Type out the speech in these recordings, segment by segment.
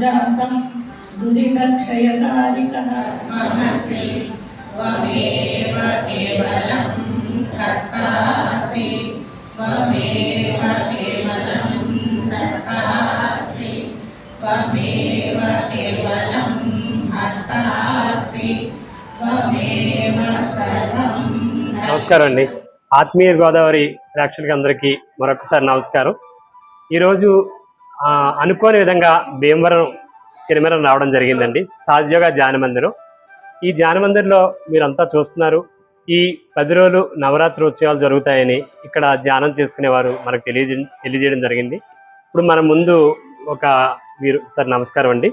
సుజాతం దురిదక్షయకారికః మహసి కేవలం కర్తాసి కేవలం కర్తాసి కేవలం సర్వం నమస్కారం అండి ఆత్మీయ గోదావరి ప్రేక్షకులకి అందరికీ మరొకసారి నమస్కారం. ఈరోజు అనుకోని విధంగా భీమవరం తిరుమలం రావడం జరిగిందండి. సాధ్యోగ ధ్యాన మందిరం ఈ ధ్యాన మందిరంలో మీరంతా చూస్తున్నారు. ఈ పది రోజులు నవరాత్రి ఉత్సవాలు జరుగుతాయని ఇక్కడ ధ్యానం చేసుకునేవారు మనకు తెలియజే తెలియజేయడం జరిగింది. ఇప్పుడు మన ముందు ఒక మీరు సార్ నమస్కారం అండి.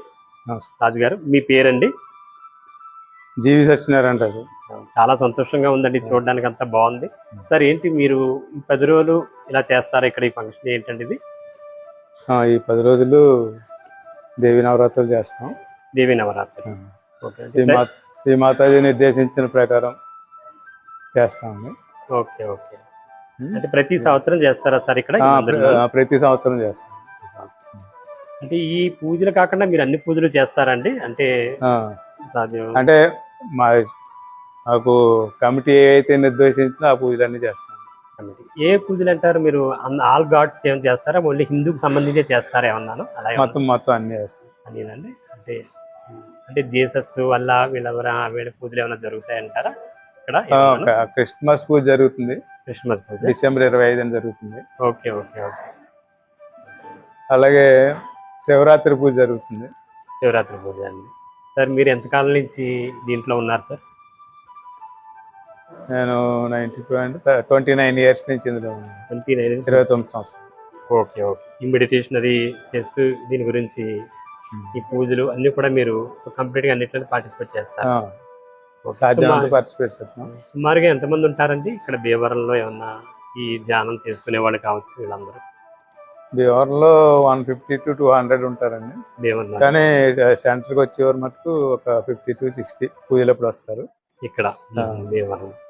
రాజు గారు మీ పేరండి? జీవి సత్యనారాయణ రాజు. చాలా సంతోషంగా ఉందండి చూడడానికి అంతా బాగుంది. సార్ ఏంటి మీరు ఈ పది రోజులు ఇలా చేస్తారా ఇక్కడ ఈ ఫంక్షన్ ఏంటండి ఇది? ఈ పది రోజులు దేవి నవరాత్రులు చేస్తాం. దేవి నవరాత్రి ఆ, ఓకే. శ్రీ మా శ్రీ మాతాజీ నిర్దేశించిన ప్రకారం చేస్తాము. Okay okay. అంటే ప్రతి సంవత్సరం చేస్తారా సార్ ఇక్కడ? ప్రతి సంవత్సరం చేస్తాం. అంటే ఈ పూజలు కాకుండా మీరు అన్ని పూజలు చేస్తారండి? అంటే అంటే మా మాకు కమిటీ ఏవైతే నిర్దేశించిందో ఆ పూజలన్నీ చేస్తాం. ఏ పూజలు అంటారు మీరు? ఆల్ గాడ్స్ ఏమైనా చేస్తారా? ఓన్లీ హిందూకి సంబంధించే చేస్తారా ఏమన్నాను అలా ఏమన్నా? మొత్తం మొత్తం అన్ని చేస్తాం. అదేనండి అంటే అంటే జీసస్ వల్ల వీళ్ళెవర వీళ్ళ పూజలు ఏమైనా జరుగుతాయంటారా? ఇక్కడ క్రిస్మస్ పూజ జరుగుతుంది. క్రిస్మస్ పూజ. డిసెంబర్ ఇరవై ఐదున జరుగుతుంది. Okay okay okay. అలాగే శివరాత్రి పూజ జరుగుతుంది. శివరాత్రి పూజ అండి. సార్ మీరు ఎంతకాలం నుంచి దీంట్లో ఉన్నారు సార్? నేను నైన్టీ టూ అంటే ట్వంటీ నైన్ ఇయర్స్ నుంచి ఇందులో ట్వంటీ నైన్ ఇరవై తొమ్మిది సంవత్సరం ఓకే ఓకే. ఈ మెడిటేషన్ అది చేస్తూ దీని గురించి ఈ పూజలు అన్ని కూడా మీరు కంప్లీట్గా అన్నిట్లో పార్టిసిపేట్ చేస్తారు. సుమారు- పార్టిసిపేట్ చేస్తున్నాం సుమారుగా ఎంతమంది ఉంటారండి? ఇక్కడ భీమవరంలో ఏమన్నా ఈ ధ్యానం చేసుకునే వాళ్ళు కావచ్చు వీళ్ళందరూ? భీమవరంలో one fifty to two hundred ఉంటారండి. భీమవరం కానీ సెంటర్కి వచ్చేవారు మటుకు ఒక ఫిఫ్టీ టు సిక్స్టీ పూజలప్పుడు వస్తారు. ఇక్కడ. భీమవరం ప-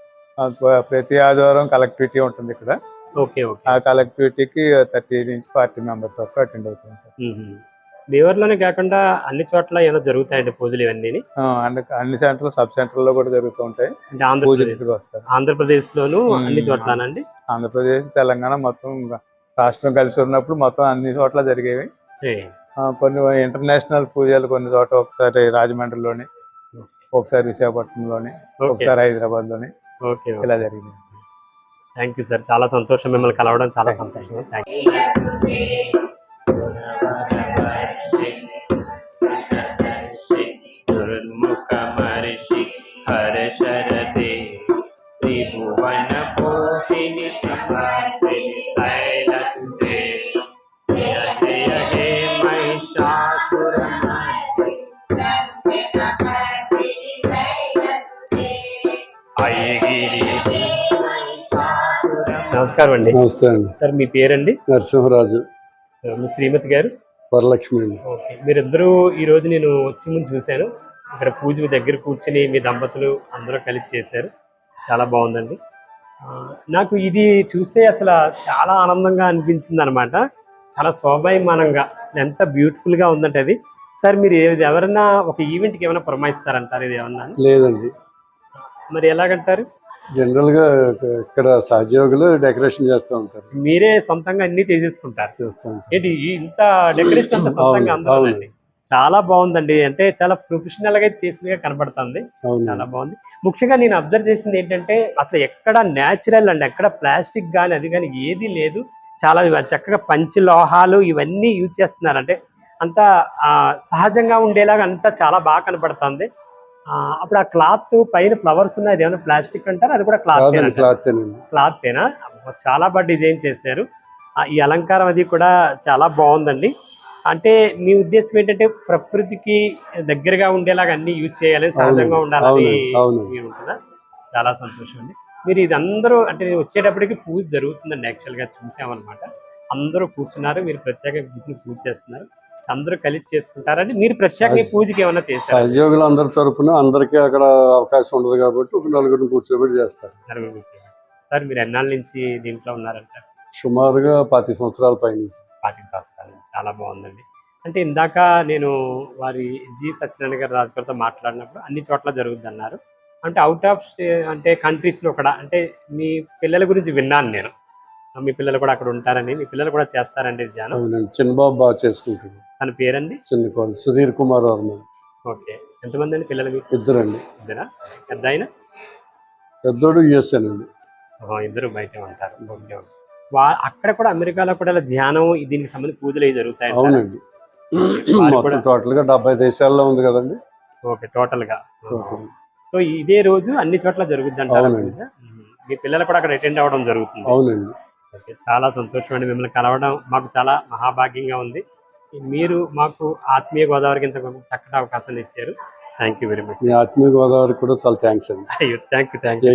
ప్రతి ఆదివారం కలెక్టివిటీ ఉంటుంది ఇక్కడ. Okay okay. ఆ కలెక్టివిటీకి థర్టీ నుంచి ఫార్టీ మెంబర్స్ వరకు అటెండ్ అవుతూ ఉంటారు. మ్మ్. భీమవరంలోనే కాకుండా అన్ని చోట్ల ఏమైనా జరుగుతాయండి పూజలు ఇవన్నీ అన్ని అన్ని సెంటర్లు సబ్ సెంటర్లో కూడా జరుగుతూ ఉంటాయి. పూజలు వస్తారు. ఆంధ్రప్రదేశ్ లోను. అన్ని చోట్లనండి ఆంధ్రప్రదేశ్ తెలంగాణ మొత్తం రాష్ట్రం కలిసి ఉన్నప్పుడు మొత్తం అన్ని చోట్ల జరిగేవి. కొన్ని ఇంటర్నేషనల్ పూజలు కొన్ని చోట ఒకసారి రాజమండ్రిలోని ఒకసారి విశాఖపట్నంలోని ఒకసారి హైదరాబాద్లోని ఓకే ఇలా జరిగింది. థ్యాంక్ యూ సార్ చాలా సంతోషం. మిమ్మల్ని కలవడం చాలా సంతోషం. థ్యాంక్ యూ నమస్కారం అండి. నమస్తే అండి. సార్ మీ పేరండి? నరసింహరాజు. మీ శ్రీమతి గారు? వరలక్ష్మి అండి. ఓకే. మీరిద్దరూ ఈ రోజు నేను వచ్చి ముందు చూశాను. ఇక్కడ పూజ మీ దగ్గర కూర్చుని మీ దంపతులు అందరూ కలిసి చేశారు. చాలా బాగుందండి. నాకు ఇది చూస్తే అసలు చాలా ఆనందంగా అనిపించింది అనమాట చాలా శోభాయమానంగా అసలు ఎంత బ్యూటిఫుల్గా ఉందంటే అది. సార్ మీరు ఎవరైనా ఒక ఈవెంట్కి ఏమైనా పురమాయిస్తారంటారు ఇది ఏమన్నా? లేదండి. మరి ఎలాగంటారు? జనరల్గా ఇక్కడ సహజయోగులు డెకరేషన్ చేస్తూ ఉంటారు. మీరే సొంతంగా అన్ని చేసేసుకుంటారు. చేస్తూ ఉంటారు. ఏంటి ఈ ఇంత డెకరేషన్ అంతా సొంతంగా అవును, చాలా బాగుందండి. అంటే చాలా ప్రొఫెషనల్గా చేసినగా కనబడుతుంది. అవును. చాలా బాగుంది. ముఖ్యంగా నేను అబ్జర్వ్ చేసింది ఏంటంటే అసలు ఎక్కడ న్యాచురల్ అండి ఎక్కడ ప్లాస్టిక్ కానీ అది కానీ ఏది లేదు. చాలా చక్కగా పంచి లోహాలు ఇవన్నీ యూజ్ చేస్తున్నారు. అంటే అంతా ఆ, సహజంగా ఉండేలాగా అంతా చాలా బాగా కనపడుతుంది అప్పుడు ఆ క్లాత్ పైన ఫ్లవర్స్ ఉన్నాయి. ఏమైనా ప్లాస్టిక్ అంటారు? అది కూడా క్లాత్ క్లాత్ అండి క్లాత్ ఏనా? అబ్బో, చాలా బాగా డిజైన్ చేశారు. ఆ, ఈ అలంకారం అది కూడా చాలా బాగుందండి. అంటే మీ ఉద్దేశం ఏంటంటే ప్రకృతికి దగ్గరగా ఉండేలాగా అన్ని యూజ్ చేయాలి సహజంగా ఉండాలని ఉంటుందా? చాలా సంతోషం అండి. మీరు ఇది అందరూ అంటే నేను వచ్చేటప్పటికి పూజ జరుగుతుందండి యాక్చువల్గా చూసామన్నమాట. అందరూ కూర్చున్నారు మీరు ప్రత్యేకంగా కూర్చుని పూజ చేస్తున్నారు. అందరూ కలిసి చేసుకుంటారండి మీరు ప్రత్యేకంగా ఈ పూజకి ఏమైనా చేశారు? సహజయోగులు అందరి తరపున అందరికీ అక్కడ అవకాశం ఉండదు కాబట్టి ఒక నలుగురిని కూర్చోబెట్టి చేస్తారు. సార్ మీరు ఎన్నాళ్ళ నుంచి దీంట్లో ఉన్నారంట? సుమారుగా పది సంవత్సరాల పైనుంచి. పాటిక సంవత్సరాలు చాలా బాగుందండి. అంటే ఇందాక నేను వారి జి సత్యనారాయణ గారు రాజుగారితో మాట్లాడినప్పుడు అన్ని చోట్ల జరుగుద్ది అన్నారు అంటే అవుట్ ఆఫ్ అంటే కంట్రీస్లో కూడా అంటే మీ పిల్లల గురించి విన్నాను నేను. మీ పిల్లలు కూడా అక్కడ ఉంటారని మీ పిల్లలు కూడా చేస్తారండి ధ్యానం చిన్నబాబు బాగా చేసుకుంటాడు తన పేరండి? చిన్న కోళ్ళు సుధీర్ కుమార్ వర్మ. ఓకే. ఎంతమంది అండి పిల్లలు మీకు ఇద్దరండి. ఇద్దరా? పెద్ద ఆయన పెద్దోడు యుఎస్ఏనండి ఇద్దరు బయట ఉంటారు. ఓకే. వా అక్కడ కూడా అమెరికాలో కూడా ధ్యానం దీనికి సంబంధించి పూజలు అవి జరుగుతాయి అవునండి. మొత్తం టోటల్గా డెబ్బై దేశాల్లో ఉంది కదండి. Okay total. గా. సో ఇదే రోజు అన్ని చోట్ల జరుగుద్ది అంటారు. మీ పిల్లలు కూడా అక్కడ అటెండ్ అవ్వడం జరుగుతుంది. అవునండి. ఓకే చాలా సంతోషం అండి మిమ్మల్ని కలవడం. మాకు చాలా మహాభాగ్యంగా ఉంది. మీరు మాకు ఆత్మీయ గోదావరికి ఇంత చక్కటి అవకాశాన్ని ఇచ్చారు. థ్యాంక్ యూ వెరీ మచ్ ఆత్మీయ గోదావరి కూడా చాలా థ్యాంక్స్ అండి. అయ్యో థ్యాంక్ యూ థ్యాంక్ యూ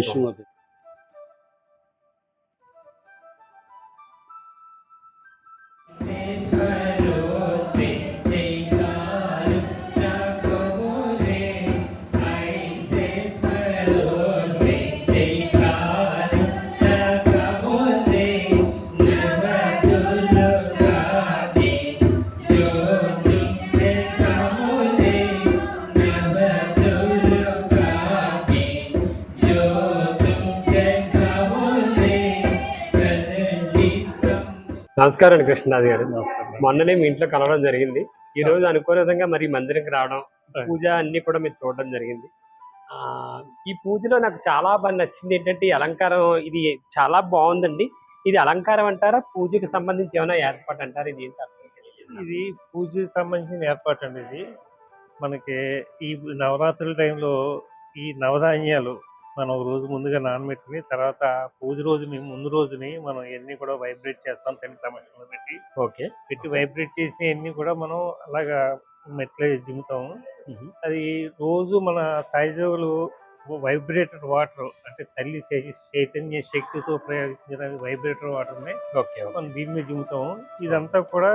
నమస్కారం అండి కృష్ణరాజు గారు. మొన్ననే మీ ఇంట్లో కలవడం జరిగింది. ఈ రోజు అనుకోని విధంగా మరి మందిరంకి రావడం పూజ అన్ని కూడా మీరు చూడడం జరిగింది. ఆ ఈ పూజలో నాకు చాలా బాగా నచ్చింది ఏంటంటే ఈ అలంకారం ఇది చాలా బాగుందండి. ఇది అలంకారం అంటారా పూజకి సంబంధించి ఏమైనా ఏర్పాటు అంటారా? ఇది ఏంటి అర్థం తెలియలేదు. ఇది పూజకి సంబంధించిన ఏర్పాటు అండి ఇది. మనకి ఈ నవరాత్రుల టైంలో ఈ నవధాన్యాలు మనం ఒక రోజు ముందుగా నానబెట్టుకుని తర్వాత పూజ రోజుని ముందు రోజుని మనం ఇవన్నీ కూడా వైబ్రేట్ చేస్తాం తల్లి సమక్షంలో పెట్టి. ఓకే. పెట్టి వైబ్రేట్ చేసిన అన్ని కూడా మనం అలాగా మెట్ల దిగుతాం అది రోజు మన సాయిజోగులు వైబ్రేటర్ వాటర్ అంటే తల్లి చైతన్య శక్తితో ప్రయోగించిన వైబ్రేటర్ వాటర్ని ఓకే ఓకే. మనం దీని మీద ఇదంతా కూడా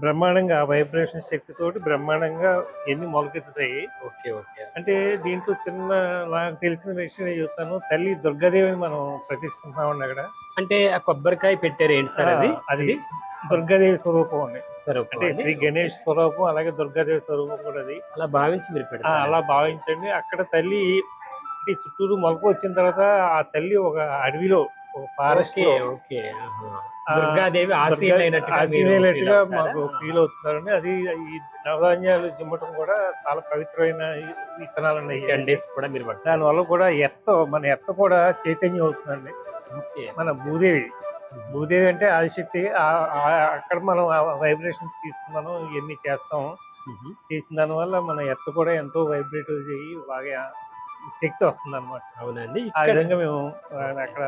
బ్రహ్మాండంగా వైబ్రేషన్ శక్తితోటి బ్రహ్మాండంగా ఎన్ని మొలకెత్తుతాయి. Okay okay. అంటే దీంట్లో చిన్న నాకు తెలిసిన విషయం చెప్తాను. తల్లి దుర్గాదేవిని మనం ప్రతిష్ఠిస్తున్నామండి అక్కడ. అంటే ఆ కొబ్బరికాయ పెట్టారు ఏంటి సార్ అది? అది దుర్గాదేవి స్వరూపం అండి. అంటే శ్రీ గణేష్ స్వరూపం అలాగే దుర్గాదేవి స్వరూపం కూడా అది. అలా భావించి మీరు ఆ, అలా భావించండి. అక్కడ తల్లి చుట్టూరు మొలక వచ్చిన తర్వాత ఆ తల్లి ఒక అడవిలో ఫారెస్ట్ ఓకే. దుర్గాదేవి అవుతారా? మాకు ఫీల్ అవుతున్నారండి. అది ఈ నవధాన్యాలు జిమ్మటం కూడా చాలా పవిత్రమైన విత్తనాలు టెన్ ఉన్నాయి డేస్ కూడా మీరు దానివల్ల కూడా ఎత్త మన ఎత్త కూడా చైతన్యం అవుతుందండి. ఓకే. మన భూదేవి. భూదేవి అంటే ఆదిశక్తి. అక్కడ మనం వైబ్రేషన్స్ తీసుకున్నాను ఇవన్నీ చేస్తాం. చేసిన దానివల్ల మన ఎత్త కూడా ఎంతో వైబ్రేట్ చేయి బాగా శక్తి వస్తుంది అనమాట అవునండి. ఆ విధంగా మేము అక్కడ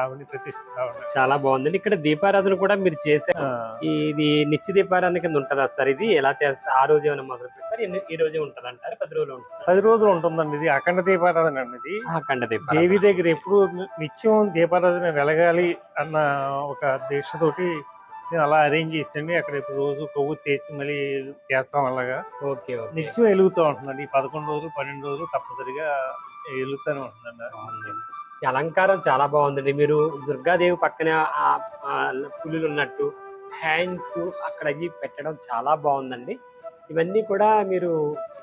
ఆవిడని ప్రతిష్ఠిస్తాం చాలా బాగుందండి. ఇక్కడ దీపారాధన కూడా మీరు చేసే ఇది నిత్య దీపారాధన కింద ఉంటుందా సార్ ఇది? ఎలా చేస్తారు ఆ రోజు ఏమైనా మొదలు పెడతారు ఈ రోజే ఉంటుంది అంటారు పది రోజులు ఉంటుంది? పది రోజులు ఉంటుందండి ఇది. అఖండ దీపారాధన అండి ఇది. అఖండ దేవి దీపారాధన దగ్గర ఎప్పుడు నిత్యం దీపారాధన వెలగాలి అన్న ఒక దీక్షతోటి అలా అరేంజ్ చేసండి అక్కడ ఇప్పుడు రోజు కొవ్వు తీసి మళ్ళీ చేస్తాం అలాగా. Okay okay. నిత్యం వెలుగుతూ ఉంటుందండి. ఈ పదకొండు రోజులు పన్నెండు రోజులు తప్పనిసరిగా వెలుగుతూనే ఉంటుందండి. అలంకారం చాలా బాగుందండి. మీరు దుర్గాదేవి పక్కనే పులులు ఉన్నట్టు హ్యాండ్స్ అక్కడ పెట్టడం చాలా బాగుందండి. ఇవన్నీ కూడా మీరు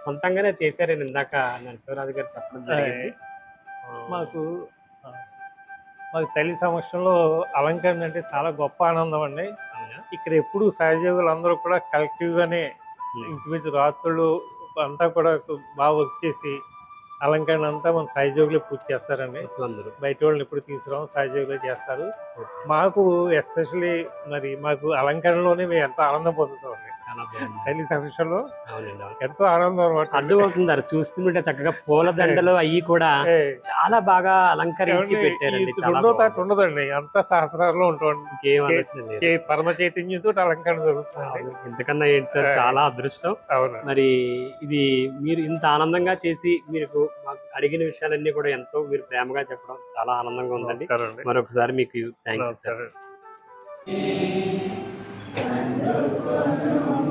సొంతంగానే చేశారని ఇందాక నరసింహరాజు గారు చెప్పడం జరిగింది. మాకు మాకు తల్లి సమక్షంలో అలంకరణ అంటే చాలా గొప్ప ఆనందం అండి? ఇక్కడ ఎప్పుడు సహజీవులు అందరూ కూడా కలెక్టివ్ గానే ఇంచుమించు రాత్రులు అంతా కూడా బాగా వర్క్ చేసి అలంకరణ అంతా మన సహజీవులే పూర్తి చేస్తారండి. అందరూ. బయట వాళ్ళని ఎప్పుడు తీసుకురాం సహజీవులే చేస్తారు. మాకు ఎస్పెషల్లీ మరి మాకు అలంకరణలోనే మేము ఎంతో ఆనందం పొందుతామండి. సమక్షంలో. ఎంతో ఆనందం అర్థమవుతుంది చూస్తుంటే చక్కగా పూల దండలు అవి కూడా చాలా బాగా అలంకరించి పెట్టారండి. రెండో తాట. ఉండదండి. అంతా సహస్రాల్లో ఉంటుంది పరమ చైతన్యంతో అలంకరణ జరుగుతుంది. ఇంతకన్నా ఏంటి సార్? చాలా అదృష్టం. మరి ఇది మీరు ఇంత ఆనందంగా చేసి మీకు మాకు అడిగిన విషయాలన్నీ కూడా ఎంతో మీరు ప్రేమగా చెప్పడం చాలా ఆనందంగా ఉందండి. మరొకసారి మీకు థ్యాంక్ యూ సార్. afternoon.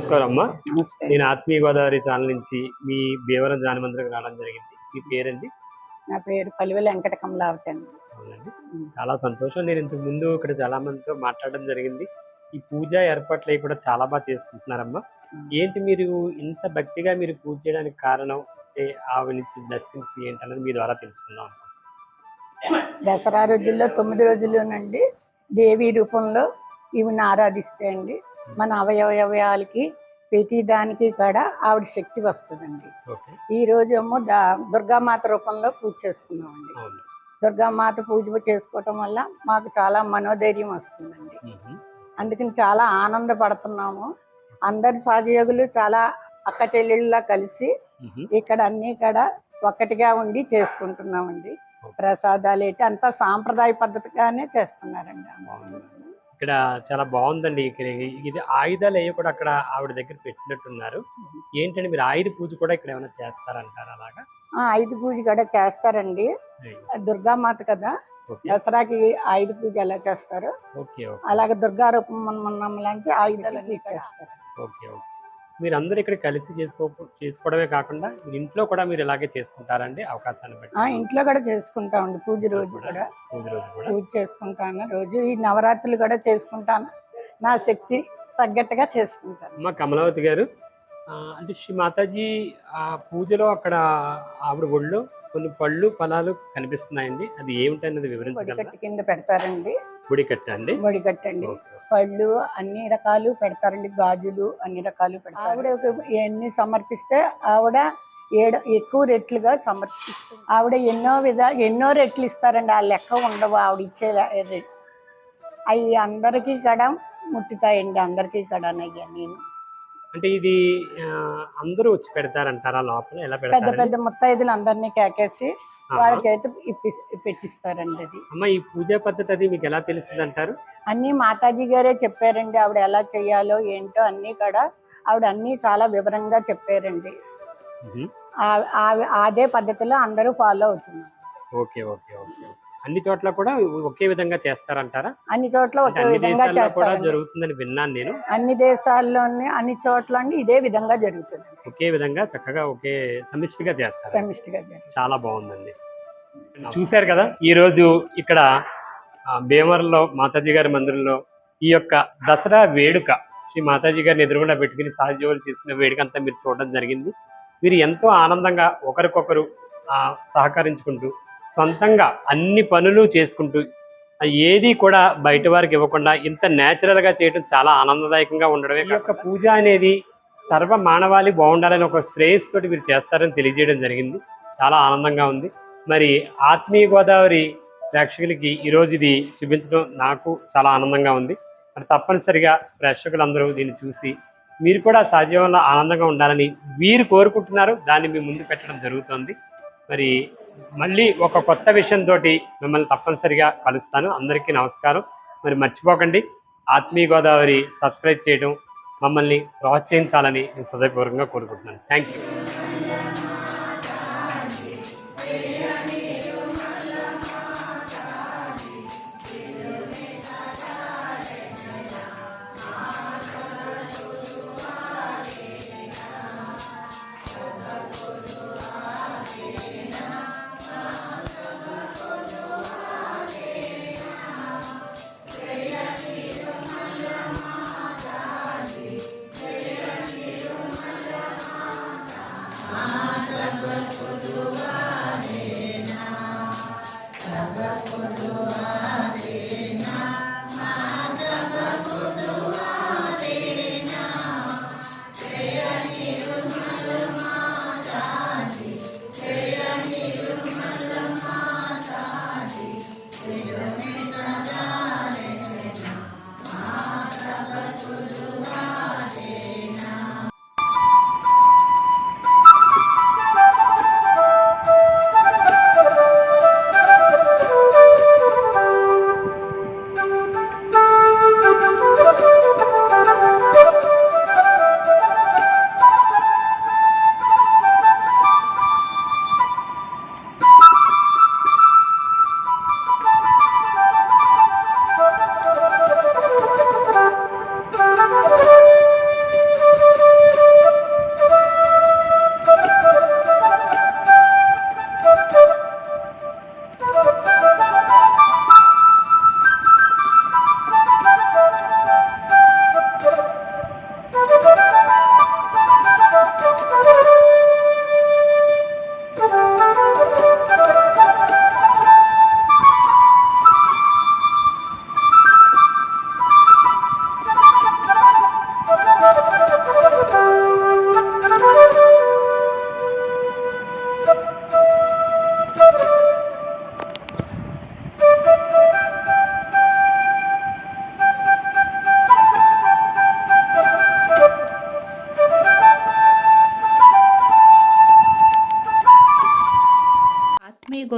నమస్కారం అమ్మా. నేను ఆత్మీయ గోదావరి ఛానల్ నుంచి మీ భీమవరం జానమందిరకు రావడం జరిగింది. మీ పేరండి? నా పేరు పలివెల వెంకట కమలావతి అండి. చాలా సంతోషం. నేను ఇంతకు ముందు ఇక్కడ చాలా మందితో మాట్లాడడం జరిగింది. ఈ పూజ ఏర్పాట్లు అవి కూడా చాలా బాగా చేసుకుంటున్నారమ్మా. ఏంటి మీరు ఇంత భక్తిగా మీరు పూజ చేయడానికి కారణం? ఆవిడ నుంచి దర్శించి ఏంటన్నది మీ ద్వారా తెలుసుకుందాం దసరా రోజుల్లో తొమ్మిది రోజుల్లోనండి దేవి రూపంలో ఈవిని ఆరాధిస్తే అండి. మన అవయవయాలకి ప్రతి దానికి కూడా ఆవిడ శక్తి వస్తుందండి. ఈ రోజు ఏమో దా దుర్గామాత రూపంలో పూజ చేసుకున్నామండి. దుర్గామాత పూజ చేసుకోవటం వల్ల మాకు చాలా మనోధైర్యం వస్తుందండి. అందుకని చాలా ఆనందపడుతున్నాము. అందరి సహయోగులు చాలా అక్క చెల్లెళ్ళలా కలిసి. ఇక్కడ అన్ని కూడా ఒక్కటిగా ఉండి చేసుకుంటున్నామండి. ప్రసాదాలు ఏంటి అంతా సాంప్రదాయ పద్ధతిగానే చేస్తున్నారండి. ఇక్కడ చాలా బాగుందండి. ఇక్కడ ఇది ఆయుధాలు అయ్యి కూడా అక్కడ ఆవిడ దగ్గర పెట్టినట్టున్నారు. ఏంటంటే మీరు ఆయుధ పూజ కూడా ఇక్కడ ఏమైనా చేస్తారంటారు అలాగా? ఆ, ఐదు పూజ కూడా చేస్తారండి. దుర్గామాత కదా దసరాకి ఆయుధ పూజ ఎలా చేస్తారు? అలాగే దుర్గా రూపం లాంటి ఆయుధాలన్నీ చేస్తారు. Okay okay. మీరు అందరూ ఇక్కడ కలిసి చేసుకో చేసుకోవడమే కాకుండా ఇంట్లో కూడా మీరు ఇలాగే చేసుకుంటారండి అవకాశాన్ని బట్టి. ఇంట్లో కూడా చేసుకుంటామండి పూజ రోజు కూడా పూజ రోజు కూడా. పూజ చేసుకుంటాను రోజు ఈ నవరాత్రులు కూడా చేసుకుంటాను. నా శక్తి తగ్గట్టుగా చేసుకుంటాను. అమ్మ కమలావతి గారు అంటే శ్రీ మాతాజీ ఆ పూజలో అక్కడ ఆవిడ ఒళ్ళో కొన్ని పళ్ళు ఫలాలు కనిపిస్తున్నాయండి. అది ఏమిటన్నది వివరించగలరా? కింద పెడతారండి. గుడి కట్ట అండి వడికట్టండి ఓకే. పళ్ళు అన్ని రకాలు పెడతారండి గాజులు అన్ని రకాలు పెడతారు. ఆవిడ ఎన్ని సమర్పిస్తే ఆవిడ ఏడ ఎక్కువ రెట్లుగా సమర్పిస్తుంది. ఆవిడ ఎన్నో విధ ఎన్నో రెట్లు ఇస్తారండి. ఆ లెక్క ఉండవు ఆవిడ ఇచ్చే అవి అందరికీ కూడా ముట్టుతాయండి అందరికీ కూడా అయ్యా నేను. అంటే ఇది అందరూ వచ్చి పెడతారంటారా లోపల? ఎలా పెద్ద పెద్ద ముత్తైదులు అందరినీ కేకేసి వాళ్ళ చేతి ఇప్పి పెట్టిస్తారండి అది. అమ్మ ఈ పూజా పద్ధతి అది మీకు ఎలా తెలుస్తుంది అంటారు అన్నీ మాతాజీ గారే చెప్పారండి ఆవిడ ఎలా చేయాలో ఏంటో అన్నీ కూడా ఆవిడ అన్నీ చాలా వివరంగా చెప్పారండి. అదే పద్ధతిలో అందరూ ఫాలో అవుతున్నారు. Okay okay okay. అన్ని చోట్ల కూడా ఒకే విధంగా చేస్తారంటారా? అన్ని చోట్ల ఒకే విధంగా చేస్తారండి. జరుగుతుందని విన్నాను నేను. అన్ని దేశాల్లోని అన్ని చోట్ల ఇదే విధంగా జరుగుతుంది ఒకే విధంగా చక్కగా ఒకే సమిష్టిగా చేస్తారు సమిష్టిగా చాలా బాగుందండి. చూశారు కదా ఈ రోజు ఇక్కడ భీమవరంలో మాతాజీ గారి మందిరంలో ఈ యొక్క దసరా వేడుక శ్రీ మాతాజీ గారిని ఎదురుగుండా పెట్టుకుని సహజీవులు తీసుకునే వేడుక అంతా మీరు చూడడం జరిగింది. మీరు ఎంతో ఆనందంగా ఒకరికొకరు సహకరించుకుంటూ సొంతంగా అన్ని పనులు చేసుకుంటూ ఏది కూడా బయట వారికి ఇవ్వకుండా ఇంత నేచురల్గా చేయడం చాలా ఆనందదాయకంగా ఉండడమే ఈ యొక్క పూజ అనేది సర్వ మానవాళి బాగుండాలని ఒక శ్రేయస్ తోటి మీరు చేస్తారని తెలియజేయడం జరిగింది. చాలా ఆనందంగా ఉంది. మరి ఆత్మీయ గోదావరి ప్రేక్షకులకి ఈరోజు ఇది చూపించడం నాకు చాలా ఆనందంగా ఉంది. మరి తప్పనిసరిగా ప్రేక్షకులందరూ దీన్ని చూసి మీరు కూడా సజీవంలో ఆనందంగా ఉండాలని వీరు కోరుకుంటున్నారు. దాన్ని మీ ముందు పెట్టడం జరుగుతుంది. మరి మళ్ళీ ఒక కొత్త విషయంతో మిమ్మల్ని తప్పనిసరిగా కలుస్తాను. అందరికీ నమస్కారం. మరి మర్చిపోకండి ఆత్మీయ గోదావరి సబ్స్క్రైబ్ చేయడం మమ్మల్ని ప్రోత్సహించాలని నేను హృదయపూర్వకంగా కోరుకుంటున్నాను. Thank you.